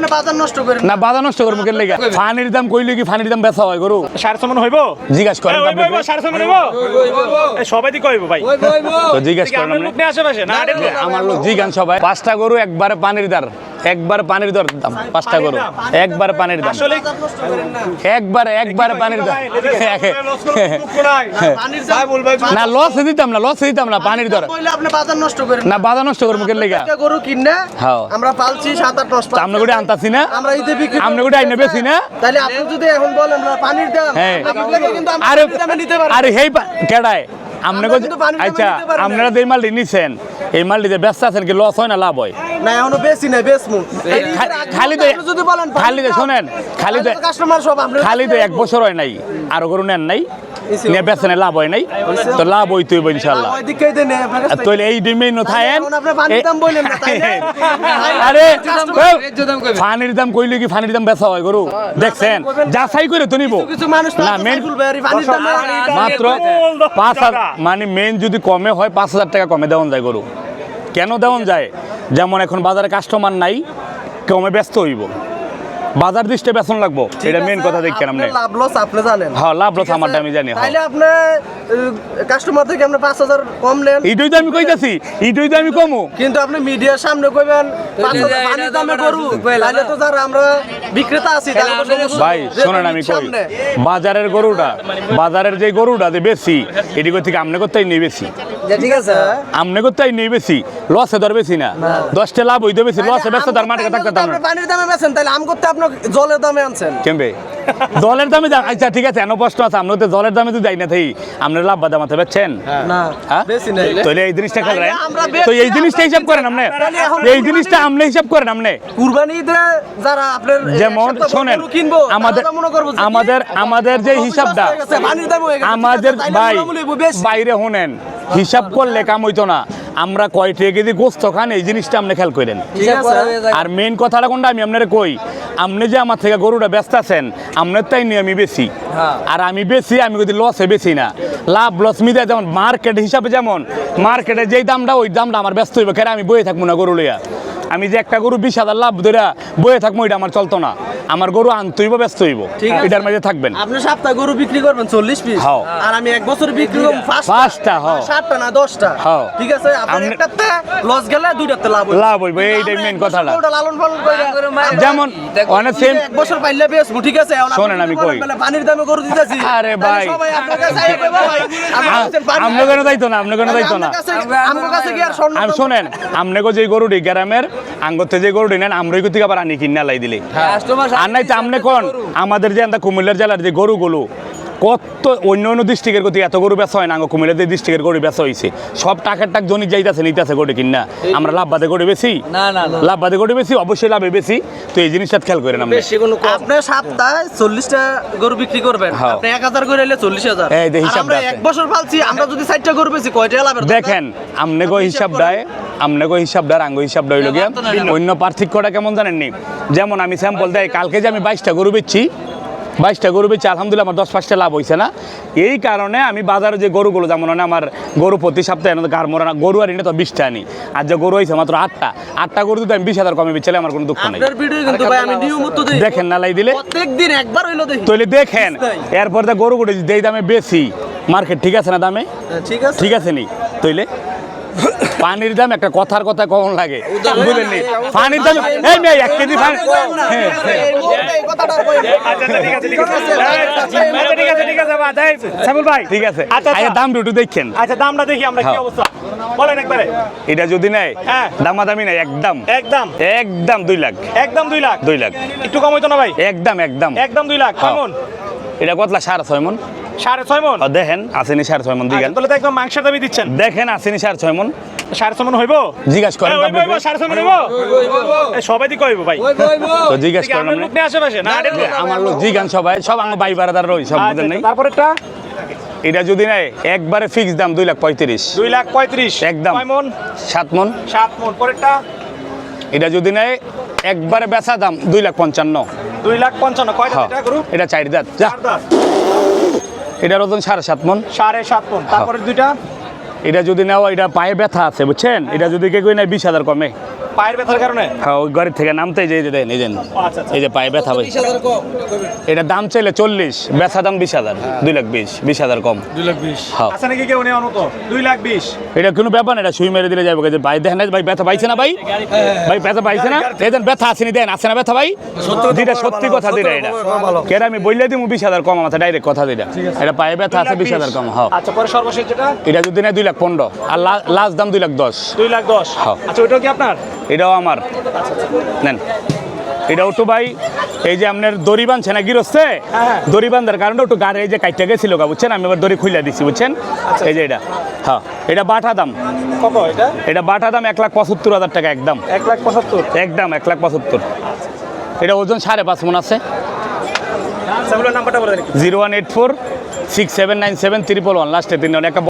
আপনি বাজার নষ্ট করেন। না বাজার নষ্ট করব কেন লেগে? ফানির দাম কইলে কি ফানির দাম বেচা হয় গরু? সাড়ে ছয় মন হইব? জিজ্ঞাস করেন আপনাকে। সাড়ে ছয় হইব। সবাই দিকে হইব ভাই। তো জিজ্ঞাস করেন আপনার আপনি। লোক নিয়ে আশেপাশে না আমার লোক। জিগান সবাই। পাঁচটা গরু একবারে পানির দার একবার পানির দর দাম পাঁচটা গরু। একবার পানির দাম। একবার একবারে একবারে পানির দাম। না লস দিতাম না লস দিতাম না পানির দর। আপনি বাজার নষ্ট না বাধা নষ্ট করব কেন লেগে? গরু কিনে হ্যাঁ। আমরা পালছি সাত আট দশ আমরা গোটে আনতাছি না? আমরা ঈদে বিক্রি আমরা গোটে আইনে বেছি না? তাহলে আপনি যদি এখন বলেন পানির দাম হ্যাঁ। আরে আরে হেই কেডায়? আপনি আমরা কিন্তু পানির দামে আচ্ছা আপনারা যে মালটি নিছেন এই মালটি যে ব্যস্ত আছেন কি লস হয় না লাভ হয়? না এখনও বেশি নাই বেশমু খালি তো যদি বলেন খালি তো শোনেন খালি তো কাস্টমার সব খালি তো এক বছর হয় নাই আরও গরু নেন নাই। নিয়ে বেচনে লাভ হয় নাই। তো লাভ ইনশাল্লাহ কাছ থেকে। তাহলে এই ডিমেই ন থাকেন তাই? আরে ফানির দাম কইলে কি ফানির দাম বেচা হয় গরু? দেখছেন? যাচাই করে তো নিব। কিছু মানুষ তো না মেন মাত্র পাঁচ হাজার মানে মেন যদি কমে হয় পাঁচ হাজার টাকা কমে দেওয়া যায় গরু। কেন দেওয়া যায়? যেমন এখন বাজারে কাস্টমার নাই কমে ব্যস্ত হইব। বাজার দৃষ্টে বেতন লাগবো। এটা মেইন কথা দেখছেন আপনি। লাভ লস আপনি জানেন। হ্যাঁ লাভ লস আমার আমারটা আমি জানি তাহলে তাইলে আপনি কাস্টমার থেকে আপনি পাঁচ হাজার কম নেন। এইটাই তো আমি কইতাছি এইটাই তো আমি কমু। কিন্তু আপনি মিডিয়ার সামনে কইবেন পাঁচ হাজার পানির দামে গরু তাহলে তো যারা আমরা বিক্রেতা আছি। ভাই শোনেন আমি কই। বাজারের গরুটা বাজারের যে গরুটা যে বেশি এটি থেকে আমনে করতেই নেই বেশি। ঠিক আছে। আমনে করতেই নেই বেশি লসে ধর বেশি না। দশটা লাভ হইতে বেশি লসে ব্যস্ত তার মাঠে থাকতে পানির দামে বেছেন তাহলে আম করতে আপনার জলের দামে আনছেন। কেমবে? দলের দামে আচ্ছা ঠিক আছে এন প্রশ্ন আছে। আমরা তো দলের দামে যদি যাই না থাকি আপনার লাভ বাদা মাথা বেচছেন না? বেশি নাই তাহলে এই জিনিসটা খেল তাইলে আমরা তো এই জিনিসটা হিসাব করেন আপনি। এই জিনিসটা আপনি হিসাব করেন আপনি। কুরবানি যারা আপনার যেমন শোনেন আমাদের তো মনে? আমাদের আমাদের যে হিসাবটা আমাদের ভাই। বাইরে শুনেন হিসাব করলে কাম হইতো না। আমরা কয় যদি কেজি গোস্ত খান এই জিনিসটা আপনি খেয়াল করেন। আর মেইন কথাটা কোনটা আমি আপনার কই আপনি যে আমার থেকে গরুটা ব্যস্ত আছেন আপনার তাই নিয়ে আমি বেশি। আর আমি বেশি আমি যদি লসে বেশি না। লাভ লস মিলে যেমন মার্কেট হিসাবে যেমন মার্কেটে যেই দামটা ওই দামটা আমার ব্যস্ত হইবে কেন আমি বয়ে থাকব না গরু লইয়া? আমি যে একটা গরু বিশ হাজার লাভ ধরে বয়ে থাকব এটা আমার চলতো না। আমার গরু আনতে হইব ব্যস্ত হইব। ঠিক এটার মাঝে থাকবেন। আপনি সাতটা গরু বিক্রি করবেন চল্লিশ পিস। হ্যাঁ। আর আমি এক বছর বিক্রি করব পাঁচটা, হ্যাঁ। সাতটা না দশটা। হ্যাঁ। ঠিক আছে? আপনার আপনি- একটাতে লস গেলে দুইটাতে লাভ হইবে। লাভ হইব, এইটাই আমরা বছর কথাটা। গরুটা লালন পালন কইরা, যেমন অনেক সেম এক বছর পাইলে বেচবো ঠিক আছে? শোনেন, আমি কই। পানির দামে গরু দিতেছি। আরে ভাই। সবাই আপনার কাছে ভাই, পানি- আপনি কেন যাইতো না আপনি কেন যাইতো না। আপনার কাছে- আমার কাছে কি আর শোনেন আমনে যে গরুটি গ্রামের আঙ্গতে যে গরু নেন আমরাই থেকে আবার আনি কিনা লাই দিলে। আর নাই তো আমনে কোন আমাদের যে কুমিল্লার জেলার যে গরুগুলো কত অন্য অন্য ডিস্ট্রিক্টের গতি এত গরু বেচা হয় না যে ডিস্ট্রিক্টের গরু বেচা হয়েছে সব টাকার টাক জনি যাইতেছে নিতেছে গরু কিনা। আমরা লাভ বাদে গরু বেশি না, না, না। লাভ বাদে গরু বেশি অবশ্যই লাভে বেশি তো এই জিনিসটা খেয়াল করেন আমরা আপনি সপ্তাহে চল্লিশটা গরু বিক্রি করবেন। হ্যাঁ। আপনি এক হাজার করে এলে চল্লিশ হাজার। এই আছে। এক বছর পালছি আমরা যদি ষাটটা গরু বেশি কয়টা লাভের দেখেন আমনে গো হিসাব দেয়? আমনে গো হিসাব দেয়? আঙ্গ হিসাব দেয় গিয়া। অন্য পার্থক্যটা কেমন জানেননি? যেমন আমি স্যাম্পল দেয় কালকে যে আমি বাইশটা গরু বেচছি বাইশটা গরু বেচছি আলহামদুলিল্লাহ আমার দশ পাঁচটা লাভ হয়েছে না। এই কারণে আমি বাজারে যে গরুগুলো যেমন আমার গরু প্রতি সপ্তাহে এনে গার মরা না গরু আর এনে তো বিশটা আনি। আর যে গরু হয়েছে মাত্র আটটা। আটটা গরু যদি আমি বিশ হাজার কমে বেচলে আমার কোনো দুঃখ নেই। দেখেন না লাই দিলে। একবার হইল দেখি। দেখেন এরপর গরু গরুগুলো যেই দামে বেশি মার্কেট ঠিক আছে না দামে? হ্যাঁ, ঠিক আছে। ঠিক আছে নি? তৈলে পানির দাম একটা কথার কথা কখন লাগে? বুঝলেননি পানির দাম এই মেয়ে এক কেজি পানি। আচ্ছা, আচ্ছা, ঠিক আছে, আচ্ছা, ঠিক আছে, ঠিক আছে, বাদ, এই, শ্যামল ভাই। ঠিক আছে। আগে। দাম দুটো দেখছেন আচ্ছা, দামটা দেখি আমরা কি হ্যাঁ। অবস্থা। বলেন একবারে। এটা যদি নেয় হ্যাঁ। দামাদামি নাই একদম। একদম। একদম দুই লাখ। একদম দুই লাখ। দুই লাখ। একটু কম হইতো না ভাই? একদম একদম। একদম দুই লাখ। হ্যাঁ। কেমন? এটা কতলা? সাড়ে ছয় মন। সাড়ে ছয় মন? দেখেন আসেনি সাড়ে ছয় মন তাহলে তো একদম মাংসের দামই দিচ্ছেন। দেখেন আসেনি সাড়ে ছয় মন। সাড়ে ছয় মন হইব? জিজ্ঞাসা করেন এ, হইব, হইব, আপনি। সাড়ে ছয় মন হইব? সবাই দিকে হইব। ভাই? তো জিজ্ঞাসা করেন আপনার লোক আশেপাশে না আমার লোক জিগান সবাই সব আমার ভাই বারাদার রই সব বুঝেন নাই? আচ্ছা, তারপরেরটা? এটা যদি নেয় একবারে ফিক্স দাম দুই লাখ পঁয়ত্রিশ। দুই লাখ পঁয়ত্রিশ। একদম। মন? সাত মন। সাত মন। পরেরটা? এটা যদি নেয় একবারে বেচা দাম দুই লাখ পঞ্চান্ন। দুই লাখ পঞ্চান্ন। হ্যাঁ, এটা চার দাঁত। যা। এটার ওজন সাড়ে সাত মন। সাড়ে সাত মন। তারপরে দুইটা? এটা যদি নেওয়া, এটা পায়ে ব্যথা আছে, বুঝছেন? এটা যদি কেউ নেয়, বিশ হাজার কমে। পায়ের ব্যথার কারণে? হ্যাঁ ওই ঘরের থেকে নামতে যে দেন এই দেন আচ্ছা আচ্ছা। এই যে পায়ে ব্যথা ভাই এটা দাম চাইলে চল্লিশ ব্যথা দাম বিশ হাজার দুই লাখ বিশ বিশ হাজার কম। দুই লাখ বিশ। হ্যাঁ। আছে নাকি কেউ নেওয়ার মতো দুই লাখ বিশ। এটা কোনো ব্যাপার না এটা সুই মেরে দিলে যাবে ভাই দেখেন না, ভাই ব্যথা পাইছে না ভাই? ভাই ব্যথা পাইছে না? এই দেন ব্যথা আসেনি দেন আছে না ব্যথা ভাই? দিটা সত্যি কথা দিটা এটা। কেন আমি বললে দিমু বিশ হাজার কম আমার ডাইরেক্ট কথা দিটা এটা পায়ে ব্যথা আছে বিশ হাজার কম হ্যাঁ। আচ্ছা পরে সর্বশেষ যেটা? এটা যদি নেয় দুই লাখ পনেরো আর লাস্ট দাম দুই লাখ দশ। দুই লাখ দশ। হ্যাঁ। আচ্ছা ওইটাও কি আপনার? এটাও আমার। নেন। এটাও তো ভাই এই যে আপনার দড়ি বাঁধছে না গিরস্তে? হ্যাঁ। দড়ি বাঁধার কারণে একটু গাড়ি এই যে কাইটটা গেছিল গা বুঝছেন? আমি এবার দড়ি খুলে দিছি বুঝছেন? এই যে এটা। হ্যাঁ এটা বাটা দাম। এটা? বাটা দাম এক লাখ পঁচাত্তর হাজার টাকা একদম। এক লাখ পঁচাত্তর? একদম এক লাখ পঁচাত্তর। এটা ওজন সাড়ে পাঁচ মন আছে। দিন zero one eight four six seven nine seven triple one লাস্টে তিন একটা